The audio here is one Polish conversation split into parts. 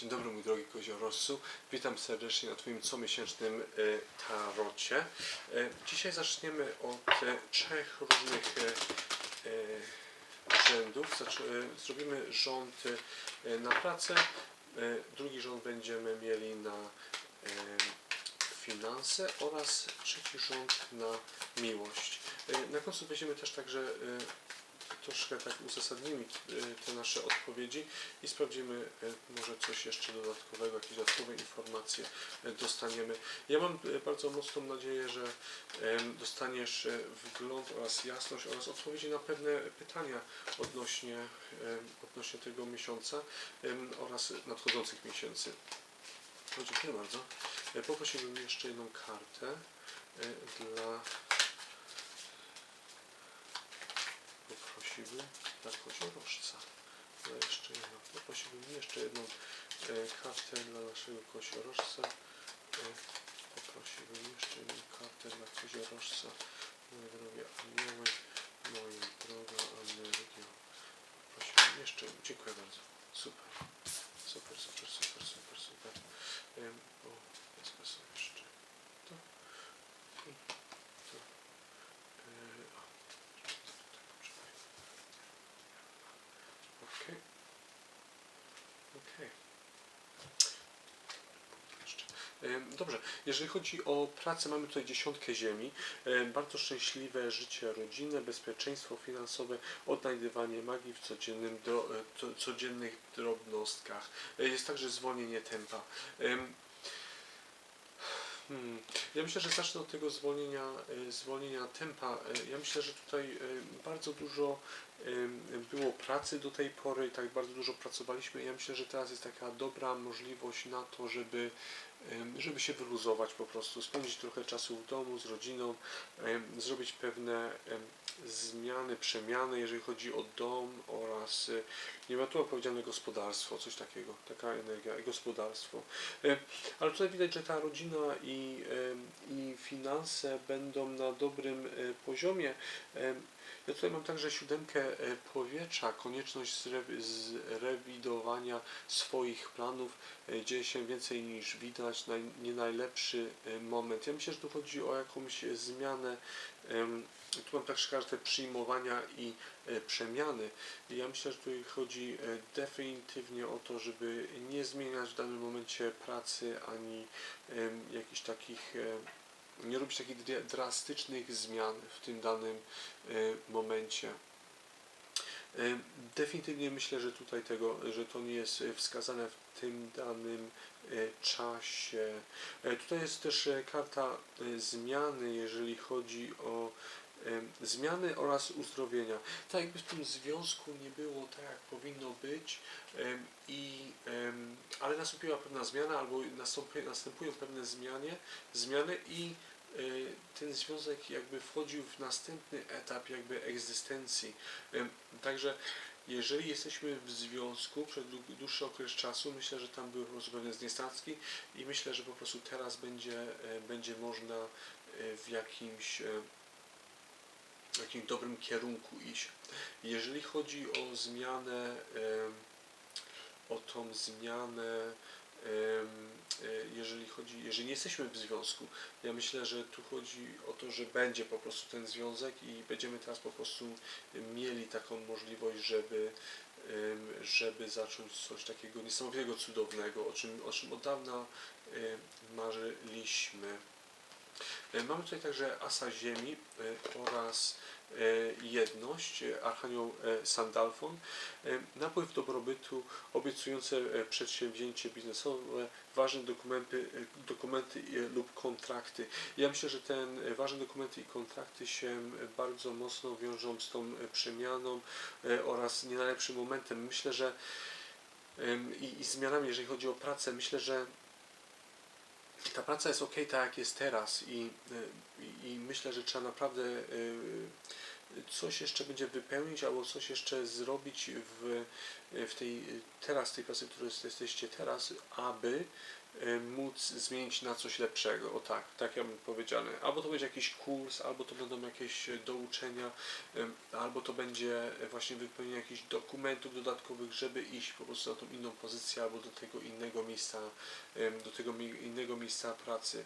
Dzień dobry mój drogi koziorożcu. Witam serdecznie na Twoim comiesięcznym e, tarocie. E, Dzisiaj zaczniemy od e, trzech różnych rzędów. Zrobimy rząd na pracę, drugi rząd będziemy mieli na finanse oraz trzeci rząd na miłość. Na końcu weźmiemy też także troszkę tak uzasadnimy e, te nasze odpowiedzi i sprawdzimy e, może coś jeszcze dodatkowego, jakieś dodatkowe informacje e, dostaniemy. Ja mam bardzo mocną nadzieję, że dostaniesz wgląd oraz jasność oraz odpowiedzi na pewne pytania odnośnie, odnośnie tego miesiąca oraz nadchodzących miesięcy. No, dziękuję bardzo. E, Poprosiłbym jeszcze jedną kartę e, dla poprosiłbym dla koziorożca. No jeszcze jedną. Poprosiłbym jeszcze jedną e, kartę dla naszego koziorożca. E, poprosiłbym jeszcze jedną kartę dla koziorożca. Moje drogie anioły, moja droga energio. Poprosiłbym jeszcze, dziękuję bardzo. Super, super, super, super, super. Em, o, wezmę sobie jeszcze to i to. E, o, poczekaj. Okej. Okej. Jeszcze. Em, Dobrze, jeżeli chodzi o pracę, mamy tutaj dziesiątkę ziemi, Em, bardzo szczęśliwe życie rodzinne, bezpieczeństwo finansowe, odnajdywanie magii w codziennym e, co- codziennych drobnostkach. E, Jest także zwolnienie tempa. Em, Hmm. Ja myślę, że zacznę od tego zwolnienia, e, zwolnienia tempa. Ja myślę, że tutaj bardzo dużo było pracy do tej pory, tak bardzo dużo pracowaliśmy. Ja myślę, że teraz jest taka dobra możliwość na to, żeby, żeby się wyluzować po prostu, spędzić trochę czasu w domu z rodziną, zrobić pewne zmiany, przemiany, jeżeli chodzi o dom oraz, e, nie ma tu powiedziane gospodarstwo, coś takiego, taka energia, gospodarstwo. E, Ale tutaj widać, że ta rodzina i, em, i finanse będą na dobrym poziomie. Ja tutaj mam także siódemkę powietrza, konieczność zre- zrewidowania swoich planów. Dzieje się więcej niż widać, nie najlepszy moment. Ja myślę, że tu chodzi o jakąś zmianę. Tu mam także kartę przyjmowania i e, przemiany. Ja myślę, że tutaj chodzi e, definitywnie o to, żeby nie zmieniać w danym momencie pracy ani jakichś takich, e, nie robić takich dra- drastycznych zmian w tym danym momencie. E, Definitywnie myślę, że tutaj tego, że to nie jest e, wskazane w tym danym e, czasie. Tutaj jest też karta zmiany, jeżeli chodzi o zmiany oraz uzdrowienia. Tak jakby w tym związku nie było tak, jak powinno być, i, ale nastąpiła pewna zmiana, albo następują pewne zmiany, zmiany i ten związek jakby wchodził w następny etap jakby egzystencji. Także jeżeli jesteśmy w związku przez dłu- dłuższy okres czasu, myślę, że tam były po zniesnacki i myślę, że po prostu teraz będzie, e, będzie można e, w jakimś w jakimś dobrym kierunku iść. Jeżeli chodzi o zmianę, o tą zmianę, jeżeli chodzi, jeżeli nie jesteśmy w związku, ja myślę, że tu chodzi o to, że będzie po prostu ten związek i będziemy teraz po prostu mieli taką możliwość, żeby, żeby zacząć coś takiego niesamowitego, cudownego, o czym, o czym od dawna marzyliśmy. E, Mamy tutaj także asa ziemi e, oraz e, jedność, Archanioł Sandalfon, napływ dobrobytu, obiecujące przedsięwzięcie biznesowe, ważne dokumenty, dokumenty lub kontrakty. Ja myślę, że te ważne dokumenty i kontrakty się bardzo mocno wiążą z tą przemianą oraz nie najlepszym momentem. Myślę, że i, i zmianami, jeżeli chodzi o pracę, myślę, że ta praca jest ok, tak jak jest teraz i, y, i, i myślę, że trzeba naprawdę y, coś jeszcze będzie wypełnić albo coś jeszcze zrobić w, w tej teraz tej pracy, w której jesteście teraz, aby y, móc zmienić na coś lepszego. O tak, tak ja bym powiedziane. Albo to będzie jakiś kurs, albo to będą jakieś e, douczenia, ym, albo to będzie właśnie wypełnienie jakichś dokumentów dodatkowych, żeby iść po prostu na tą inną pozycję, albo do tego innego miejsca, do tego innego miejsca pracy.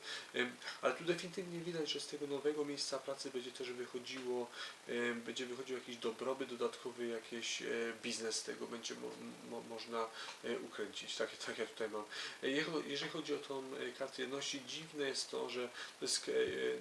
Ale tu definitywnie widać, że z tego nowego miejsca pracy będzie też wychodziło, będzie wychodził jakiś dobrobyt dodatkowy, jakiś biznes z tego będzie mo, mo, można ukręcić. Tak, tak ja tutaj mam. Jeżeli chodzi o tą e, kartę jedności, dziwne jest to, że to jest e,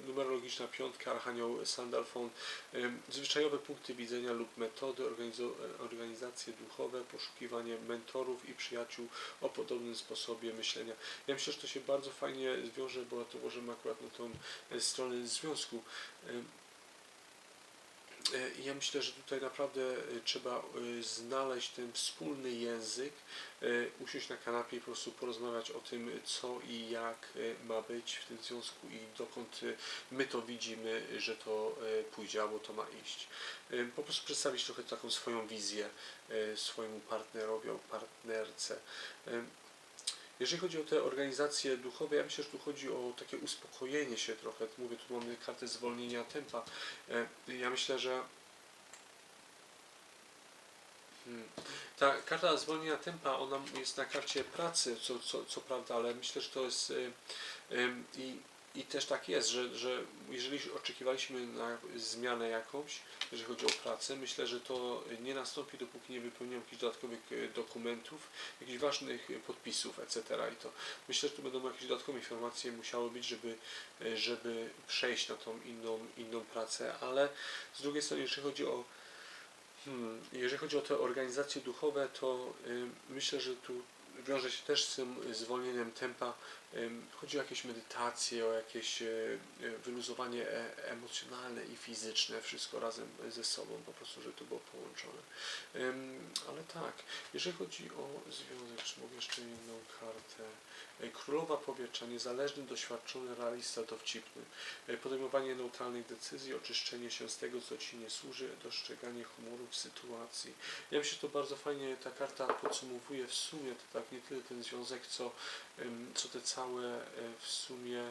numerologiczna piątka, Archanioł Sandalfon, em, zwyczajowe punkty widzenia lub metody, e, organizacje duchowe, poszukiwanie mentorów i przyjaciół o podobnym sposobie myślenia. Ja myślę, że to się bardzo fajnie zwiąże, bo to możemy akurat na tą e, stronę związku. I Ja myślę, że tutaj naprawdę e, trzeba e, znaleźć ten wspólny język, usiąść na kanapie i po prostu porozmawiać o tym, co i jak ma być w tym związku i dokąd my to widzimy, że to pójdzie albo to ma iść. Po prostu przedstawić trochę taką swoją wizję swojemu partnerowi, albo partnerce. Jeżeli chodzi o te organizacje duchowe, ja myślę, że tu chodzi o takie uspokojenie się trochę. Mówię, tu mamy kartę zwolnienia tempa. E, Ja myślę, że Hmm. Ta karta zwolnienia tempa, ona jest na karcie pracy, co, co, co prawda, ale myślę, że to jest y, ym, i, też tak jest, że, że jeżeli oczekiwaliśmy na zmianę jakąś, jeżeli chodzi o pracę, myślę, że to nie nastąpi, dopóki nie wypełnią jakichś dodatkowych y, dokumentów, jakichś ważnych y, podpisów, etc. I to myślę, że tu będą jakieś dodatkowe informacje musiały być, żeby, y, żeby przejść na tą inną, inną pracę, ale z drugiej strony, jeżeli chodzi o Hmm, jeżeli chodzi o te organizacje duchowe, to myślę, że tu wiąże się też z tym zwolnieniem tempa. Chodzi o jakieś medytacje, o jakieś y, y, wyluzowanie e, emocjonalne i fizyczne, wszystko razem ze sobą, po prostu, żeby to było połączone. Ale tak, jeżeli chodzi o związek, czy mogę jeszcze jedną kartę. Królowa powietrza, niezależny, doświadczony, realista, dowcipny. Podejmowanie neutralnych decyzji, oczyszczenie się z tego, co Ci nie służy, dostrzeganie humoru w sytuacji. Ja myślę, że to bardzo fajnie ta karta podsumowuje w sumie to tak nie tyle ten związek, co, co te całe e, w sumie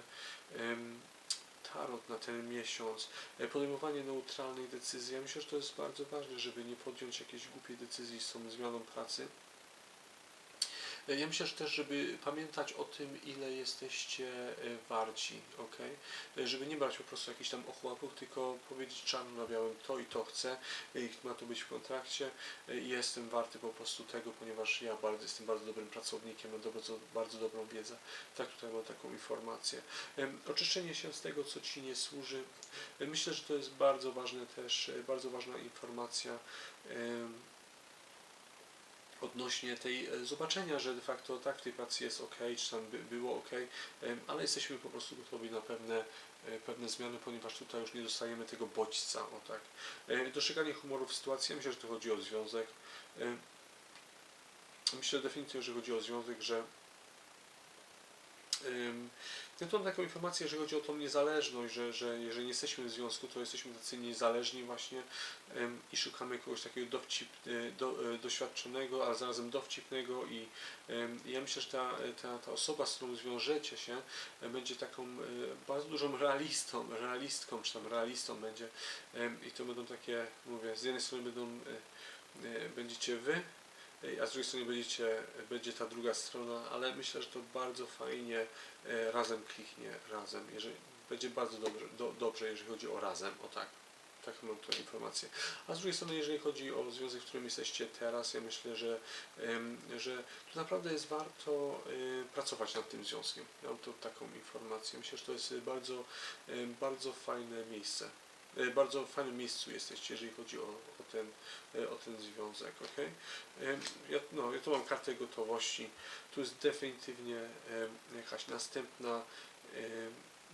tarot na ten miesiąc. E, Podejmowanie neutralnych decyzji. Ja myślę, że to jest bardzo ważne, żeby nie podjąć jakiejś głupiej decyzji z tą zmianą pracy. E, Ja myślę że też, żeby pamiętać o tym, ile jesteście e, warci, ok? Żeby nie brać po prostu jakichś tam ochłapów, tylko powiedzieć czarno na białym, to i to chcę, e, i ma to być w kontrakcie, e, jestem warty po prostu tego, ponieważ ja bardzo, jestem bardzo dobrym pracownikiem, mam bardzo, bardzo dobrą wiedzę. Tak, tutaj mam taką informację. Oczyszczenie się z tego, co Ci nie służy. E, Myślę, że to jest bardzo ważne też, e, bardzo ważna informacja. Odnośnie tej e, zobaczenia, że de facto tak w tej pracy jest ok, czy tam by, było ok, ale jesteśmy po prostu gotowi na pewne, e, pewne zmiany, ponieważ tutaj już nie dostajemy tego bodźca, o tak. E, Dostrzeganie humoru w sytuacji, ja myślę, że to chodzi o związek. Myślę definitywnie, że chodzi o związek, że Ja tu mam taką informację, jeżeli chodzi o tą niezależność, że, że jeżeli nie jesteśmy w związku, to jesteśmy tacy niezależni właśnie i szukamy kogoś takiego dowcip, y, do, y, doświadczonego, a zarazem dowcipnego i ja myślę, że ta, ta, ta osoba, z którą zwiążecie się, y, będzie taką bardzo dużą realistą, realistką, czy tam realistą będzie i to będą takie, mówię, z jednej strony będą, będziecie wy, a z drugiej strony będziecie, będzie ta druga strona, ale myślę, że to bardzo fajnie e, razem kliknie, razem, jeżeli, będzie bardzo dobrze, do, dobrze, jeżeli chodzi o razem, o tak. Tak mam tę informację. A z drugiej strony, jeżeli chodzi o związek, w którym jesteście teraz, ja myślę, że, że tu naprawdę jest warto e, pracować nad tym związkiem. Ja mam tu taką informację. Myślę, że to jest bardzo, bardzo fajne miejsce. E, Bardzo fajnym miejscu jesteście, jeżeli chodzi o, ten, e, o ten związek, ok? Ja, no, ja tu mam kartę gotowości. Tu jest definitywnie jakaś następna,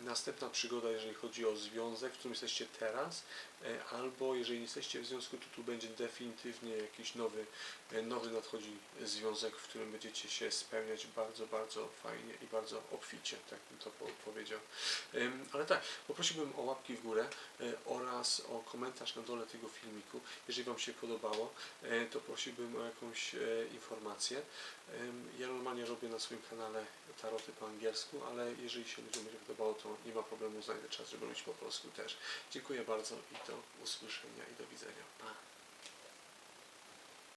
następna przygoda, jeżeli chodzi o związek, w którym jesteście teraz. e, albo jeżeli jesteście w związku, to tu będzie definitywnie jakiś nowy, e, nowy nadchodzi związek, w którym będziecie się spełniać bardzo, bardzo fajnie i bardzo obficie, tak bym to po- powiedział. Ale tak, poprosiłbym o łapki w górę e, oraz o komentarz na dole tego filmiku. Jeżeli Wam się podobało, to prosiłbym o jakąś informację. Ja normalnie robię na swoim kanale taroty po angielsku, ale jeżeli się ludziom będzie podobało, to nie ma problemu, znajdę czas, żeby robić po polsku też. Dziękuję bardzo i do usłyszenia i do widzenia. Pa!